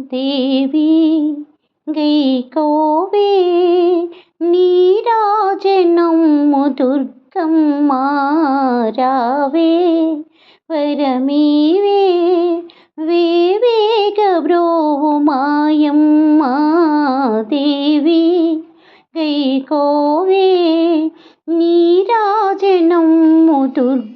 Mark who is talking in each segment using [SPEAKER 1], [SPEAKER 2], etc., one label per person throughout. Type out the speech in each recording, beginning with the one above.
[SPEAKER 1] దేవి గైకోవే నీరాజనమ్ము దుర్గమ్మ రావే వరమీవే వేవేగ బ్రోవు మాయమ్మ దేవి. గైకోవే నీరాజనమ్ము దుర్గమ్మ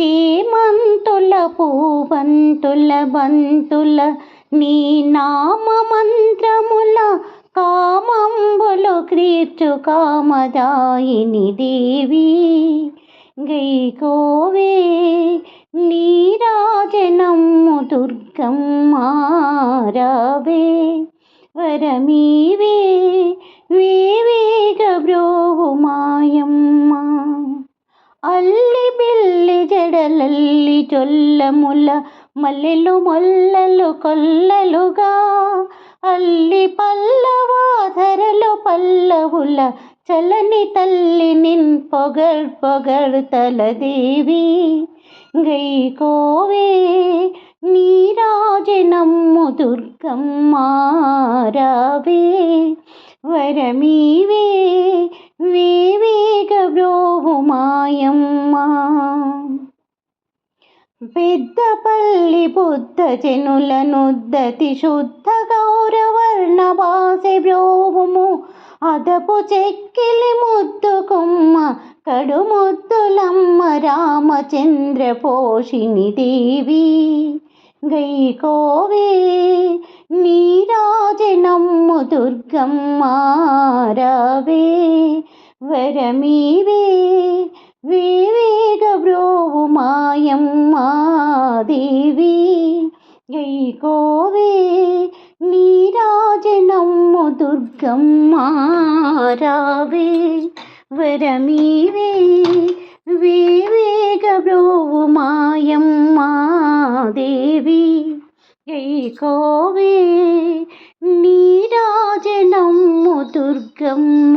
[SPEAKER 1] చేమంతుల పూవంతుల బంతుల నీ నామ మంత్రముల కామంబులు క్రీర్చు కామదాయిని దేవి. గైకోవే నీరాజనమ్ము దుర్గమ్మ రావే వరమీవే వేవేగ బిల్లి జడలల్లి చొల్లముల మల్లెలు మొల్లలు కొల్లలుగా. అల్లి పల్లవాధరలు పల్లవుల చలని తల్లి నిన్ పొగడ్ పొగడ్ తలదేవి గై కోవే నీరాజనమ్ము దుర్గమ్మ రావే. వరమీవే వేవేగ బ్రోవు మాయమ్మ. పెద్దపల్లి బుద్ధ జనుల నుద్దతి శుద్ధ గౌరవర్ణ భాసె బ్రోవుము. అదపు చెక్కిలి ముద్దు కుమ్మ కడు ముద్దులమ్మ రామచంద్ర పోషిణి దేవి. గైకోవే నీరాజనమ్ము దుర్గమ్మ రావే వరమీవే వివేగ బ్రోవు మాయమ్మ గైకోవే నీరాజనమ్ము దుర్గమ్మ రావే వరమీవే వివేగ బ్రోవు మాయమ్మ దేవి గైకోవే నీరాజనమ్ము దుర్గమ్మ